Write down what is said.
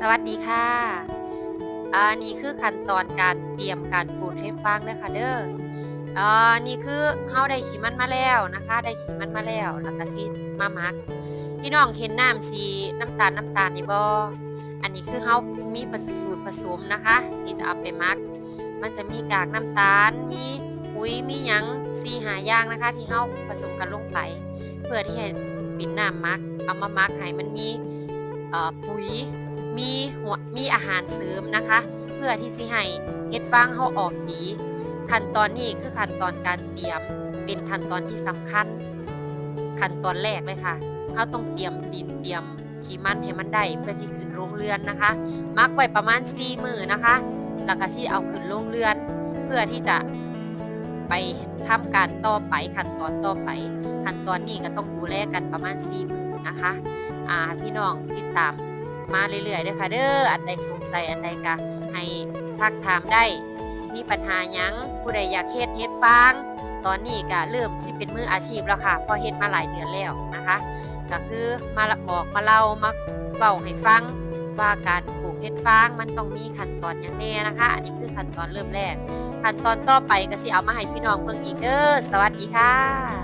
สวัสดีค่ะอันนี้คือขั้นตอนการเตรียมการปลูกเห็ดฟางเด้อค่ะเด้ออ่านี่คือเฮาได้ขีมันมาแล้วนะคะ ได้ขีมันมาแล้วแล้วก็สิมามักพี่น้องเห็นน้ำสีน้ำตาลน้ำตาลนี่บ่อันนี้คือเฮามีประสูตรผสมนะคะ ที่จะเอาไปมัก มันจะมีกากน้ำตาล มีปุ๋ยมีหยังสีหาอย่างนะคะ ที่เฮาผสมกันลงไป เพื่อที่ให้เป็นน้ำมัก เอามามักให้มันมีเอ่อปุ๋ย มีหัวมีอาหารเสริมนะคะ เพื่อที่สิให้เห็ดฟางเฮาออกดีขั้นตอนนี้คือขั้นตอนการเตรียมเป็นขั้นตอนที่สำคัญ ขั้นตอนแรกเลยค่ะเฮาต้องเตรียมดินเตรียมขี้มันให้มันได้เพื่อที่ขึ้นโรงเรือนนะคะมักไว้ประมาณ4มื้อนะคะแล้วก็สิเอาขึ้นโรงเรือน เพื่อที่จะไปทำการต่อไปขั้นตอนต่อไปขั้นตอนนี้ก็ต้องดูแลกันประมาณ4มื้อนะคะอ่าพี่น้องติดตาม มาเรื่อยๆเด้อค่ะเด้ออันใดสงสัยอันใดก็ให้ทักถามได้ มีปัญหาหยังผู้ใดอยากเฮ็ดเฮ็ดฟาง ตอนนี้ก็เริ่มสิเป็นมืออาชีพแล้วค่ะเพอเฮ็ดมาหลายเดือนแล้วนะคะก็คือมาบอกมาเล่ามาเบาให้ฟังว่าการปลูกเฮ็ดฟางมันต้องมีขั้นตอนอย่างแน่นะคะ อันนี้คือขั้นตอนเริ่มแรกขั้นตอนต่อไปก็สิเอามาให้พี่น้องเบิ่งอีกเด้อสวัสดีค่ะ